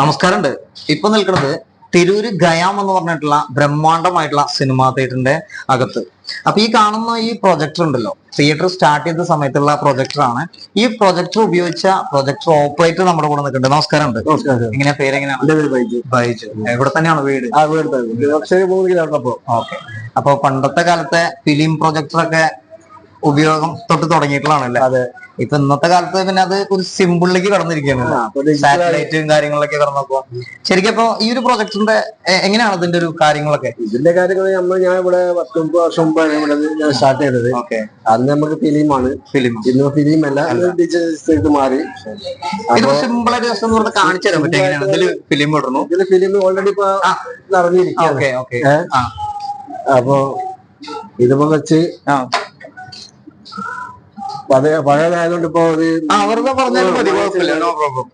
നമസ്കാരമുണ്ട്. ഇപ്പൊ നിൽക്കുന്നത് തിരൂര് ഗയാം എന്ന് പറഞ്ഞിട്ടുള്ള ബ്രഹ്മാണ്ഡമായിട്ടുള്ള സിനിമാ തിയേറ്ററിന്റെ അകത്ത്. അപ്പൊ ഈ കാണുന്ന ഈ പ്രൊജക്ടർ ഉണ്ടല്ലോ തിയേറ്റർ സ്റ്റാർട്ട് ചെയ്ത സമയത്തുള്ള പ്രൊജക്ടർ ആണ്. ഈ പ്രൊജക്ടർ ഉപയോഗിച്ച പ്രൊജക്ടർ ഓപ്പറേറ്റർ നമ്മുടെ കൂടെ നിൽക്കുന്നുണ്ട്. നമസ്കാരമുണ്ട്. നമസ്കാരം. ഉണ്ട് പേരെങ്ങനെയാണ്? ബൈജു. ഇവിടെ തന്നെയാണ് വീട്? ഓക്കെ. അപ്പൊ പണ്ടത്തെ കാലത്തെ ഫിലിം പ്രൊജക്ടർ ഒക്കെ ഉപയോഗം തൊട്ട് തുടങ്ങിയിട്ടുള്ളതാണല്ലേ? അതെ. ഇപ്പൊ ഇന്നത്തെ കാലത്ത് പിന്നെ അത് ഒരു സിമ്പിളിലേക്ക് കടന്നിരിക്കുകയാണ്. സാറ്റലൈറ്റും കാര്യങ്ങളൊക്കെ കടന്നപ്പോ. ശരിക്കും അപ്പൊ ഈ ഒരു പ്രൊജക്ടിന്റെ എങ്ങനെയാണ് ഇതിന്റെ ഒരു കാര്യങ്ങളൊക്കെ? ഇതിന്റെ കാര്യങ്ങൾ നമ്മൾ ഞാൻ ഇവിടെ പത്തൊമ്പത് വർഷം മുമ്പാണ് ഇവിടെ ഞാൻ സ്റ്റാർട്ട് ചെയ്തത്. ഓക്കെ. അന്ന് നമുക്ക് ഫിലിമാണ്. ഫിലിം. ഇന്ന് ഫിലിം അല്ല. ഡിജിറ്റൽ മാറി. സിമ്പിൾ ആയിട്ട് ജസ്റ്റ് ഒന്ന് കാണിച്ചു തരാൻ പറ്റും എങ്ങനെയാണ്? ഫിലിം ഇടുന്നു. ഇതിൽ ഫിലിം ഓൾറെഡി ഇപ്പൊ നടന്നിരിക്കും അപ്പൊ ഇതിപ്പോ വെച്ച് പഴയ പഴയതായതുകൊണ്ട് ഇപ്പൊ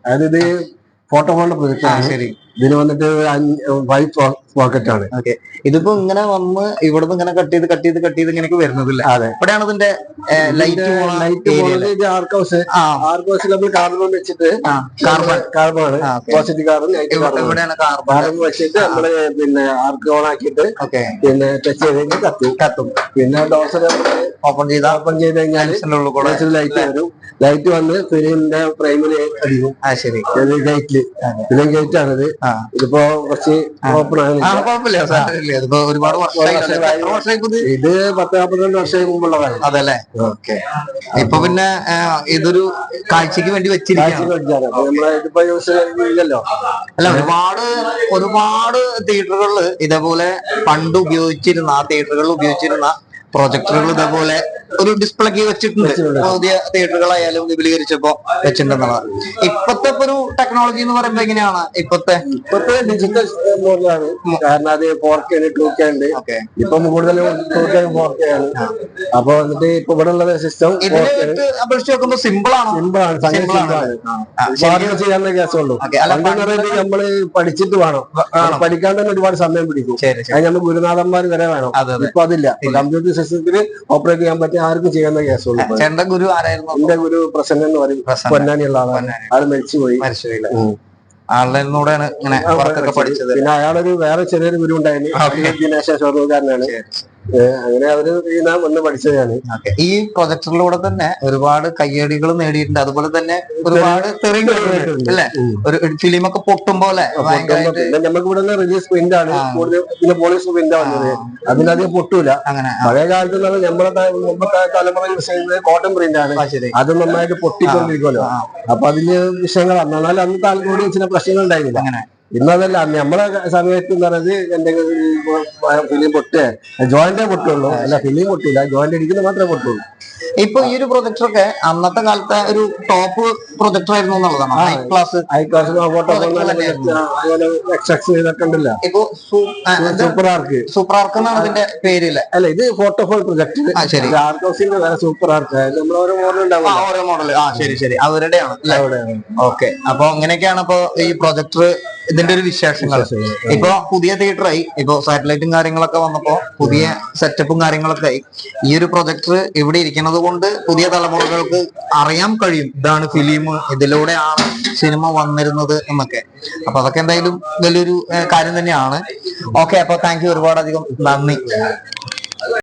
അതായത് ഇത് ഫോട്ടോ ഫോണിന്റെ പ്രൊജക്ട് ശരി. ഇതിന് വന്നിട്ട് വൈറ്റ് പോക്കറ്റ് ആണ്. ഇതിപ്പോ ഇങ്ങനെ വന്ന് ഇവിടെ ഇങ്ങനെ കട്ട് ചെയ്ത് കട്ട് ചെയ്ത് കട്ട് ചെയ്ത് ഇങ്ങനെയൊക്കെ വരുന്നതില്ല അതെ. ഇവിടെയാണ് ഇതിന്റെ light light arc house arc ഹൗസിൽ നമ്മൾ കാർബൺ വെച്ചിട്ട് കാർബൺ കാർബൺ ആണ്. പോസിറ്റീവ് കാർബൺ ഇവിടെയാണ് കാർബൺ വെച്ചിട്ട് നമ്മൾ പിന്നെ ആർക്ക് ഓൺ ആക്കിയിട്ട് പിന്നെ ടച്ച് ചെയ്ത് കത്തും. കത്തും. പിന്നെ ഡോസർ ഓപ്പൺ ചെയ്ത? ഓപ്പൺ ചെയ്ത് കഴിഞ്ഞാൽ ലൈറ്റ് വരും. ലൈറ്റ് വന്ന് ഫിലിമിന്റെ ഫ്രെയിമിൽ അടിക്കും. ആ ശരി. ഗേറ്റിൽ ഫിലിം ഗേറ്റ് ആണിത്. ഇതിപ്പോ കുറച്ച് ഓപ്പൺ ആണ് ഇതിപ്പോ ഒരുപാട് ഇത്? പത്ത് നാൽപ്പത്തിരണ്ട് വർഷം മുമ്പുള്ളതാണ് അതല്ലേ? ഓക്കെ. ഇപ്പൊ പിന്നെ ഇതൊരു കാഴ്ചക്ക് വേണ്ടി വെച്ചിരിക്കുകയാണ്. മേടിച്ചാണ് അപ്പൊ നമ്മളെ ഇതിപ്പോ യൂസ് ഇല്ലല്ലോ അല്ല ഒരുപാട് ഒരുപാട് തിയേറ്ററുകളിൽ ഇതേപോലെ പണ്ട് ഉപയോഗിച്ചിരുന്ന ആ തിയേറ്ററുകളിൽ ഉപയോഗിച്ചിരുന്ന പ്രൊജക്ടറുകൾ ഇതേപോലെ ഒരു ഡിസ്പ്ലേക്ക് വെച്ചിട്ടുണ്ട്. പുതിയ തിയേറ്ററുകളായാലും വിപുലീകരിച്ചപ്പോ വെച്ചിട്ടുണ്ടെന്നുള്ളത് ഇപ്പത്തെ ഒരു ടെക്നോളജി എന്ന് പറയുമ്പോ എങ്ങനെയാണ്? ഇപ്പത്തെ? ഇപ്പത്തെ ഡിജിറ്റൽ മോഡലാണ് കാരണം അത് ഫോർ കെ ഉണ്ട് ടു കെ ഉണ്ട്. ഇപ്പം കൂടുതലും ടു കെ ഫോർ കെ ആണ്. അപ്പൊ എന്നിട്ട് ഇപ്പൊ ഇവിടെ ഉള്ള സിസ്റ്റം അപേക്ഷിച്ച് നോക്കുമ്പോ സിമ്പിൾ ആണ്? സിമ്പിൾ ആണ്. Simple ആണ്. ചെയ്യാനുള്ള കേസുള്ളൂ പണ്ടെന്ന് നമ്മൾ പഠിച്ചിട്ട് വേണം. പഠിക്കാൻ തന്നെ ഒരുപാട് സമയം പിടിക്കും. അത് നമ്മൾ ഗുരുനാഥന്മാർ വരെ വേണം. ഇപ്പൊ അതില്ല. കമ്പ്യൂട്ടർ സിസ്റ്റത്തിൽ ഓപ്പറേറ്റ് ചെയ്യാൻ പറ്റിയ ആർക്കും ചെയ്യാവുന്ന കേസുള്ളൂ എന്റെ ചേട്ടന്റെ ഗുരു ആരായിരുന്നു? എന്റെ ഗുരു പ്രസന്നൻ എന്ന് പറയും. പൊന്നാനിയുള്ള ആളാണ്. ആൾ മരിച്ചുപോയി. മരിച്ചുപോയില്ല. ആളുടെ കൂടെയാണ് ഇങ്ങനെ വർക്കൊക്കെ പഠിച്ചത്. പിന്നെ അയാളൊരു വേറെ ചെറിയൊരു ഗുരു ഉണ്ടായിരുന്നു. ദിനേശ് ഷോറൂകാരനാണ് അങ്ങനെ അവർ വന്ന് പഠിച്ചതാണ് ഈ പ്രൊജക്ടറിലൂടെ തന്നെ ഒരുപാട് കയ്യടികൾ നേടിയിട്ടുണ്ട്. അതുപോലെ തന്നെ ഒരുപാട് അല്ലെ. ഒരു ഫിലിമൊക്കെ പൊട്ടുമ്പോ പൊട്ടും പോലെ പിന്നെ നമുക്ക് ഇവിടെ റിലീസ് പ്രിന്റ് ആണ്. പിന്നെ പോളിഷ് പ്രിന്റ് വന്നത്. അതിനധികം പൊട്ടൂല. അങ്ങനെ പഴയ കാലത്ത് നമ്മുടെ മുമ്പത്തെ തലമുറ യൂസ് ചെയ്യുന്നത് കോട്ടൺ പ്രിന്റ് ആണ്. അത് നന്നായിട്ട് പൊട്ടിക്കൊണ്ടിരിക്കുമല്ലോ അപ്പൊ അതിൽ വിഷയങ്ങളാണ് എന്നാലും അന്ന് താല്പര്യം ചില പ്രശ്നങ്ങൾ ഉണ്ടായിരുന്നില്ല. അങ്ങനെ. ഇന്നതല്ല നമ്മളെ സമയത്ത് എന്ന് പറയുന്നത് എന്തെങ്കിലും ഫിലിം പൊട്ടേ. ജോയിന്റേ പൊട്ടുള്ളൂ. അല്ല ഫിലിം പൊട്ടില്ല ജോയിന്റ് അടിക്കുന്നത് മാത്രമേ പൊട്ടുള്ളൂ. ഇപ്പൊ ഈ ഒരു പ്രൊജക്ടർ ഒക്കെ അന്നത്തെ കാലത്തെ ഒരു ടോപ്പ് പ്രൊജക്ടർ ആയിരുന്നു എന്നുള്ളതാണ് high class high class photo Projector തന്നെയായിരുന്നു. അങ്ങനെ എക്സ് ഇതൊക്കെ ഉണ്ടല്ലോ. ഇപ്പൊ സൂപ്പർ ആർക്ക് സൂപ്പർ ആർക്ക് എന്നാണ് അതിന്റെ പേര് അല്ല ഇത് ഫോട്ടോഫോൾ പ്രൊജക്ട് ആ, ശരി. ആർക്കോസിന്റെ വേറെ സൂപ്പർ ആർക്ക് നമ്മൾ ഓരോ മോഡൽ ആ ഉണ്ടാവും ഓരോ മോഡൽ ആ ശരി ശരി. അവരുടെയാണ് ഓക്കെ അപ്പൊ അങ്ങനെയൊക്കെയാണ് ഇപ്പൊ ഈ പ്രൊജക്ടർ ഇതിന്റെ ഒരു വിശേഷങ്ങൾ. ഇപ്പൊ പുതിയ തിയേറ്റർ ആയി. ഇപ്പൊ സാറ്റലൈറ്റും കാര്യങ്ങളൊക്കെ വന്നപ്പോ പുതിയ സെറ്റപ്പും കാര്യങ്ങളൊക്കെ ആയി. ഈ ഒരു പ്രൊജക്ടർ ഇവിടെ ഇരിക്കുന്നത് കൊണ്ട് പുതിയ തലമുറകൾക്ക് അറിയാൻ കഴിയും. ഇതാണ് ഫിലിം ഇതിലൂടെയാണ് സിനിമ വന്നിരുന്നത് എന്നൊക്കെ. അപ്പൊ അതൊക്കെ എന്തായാലും വലിയൊരു കാര്യം തന്നെയാണ്. ഓക്കെ അപ്പൊ താങ്ക് യു ഒരുപാട് അധികം നന്ദി.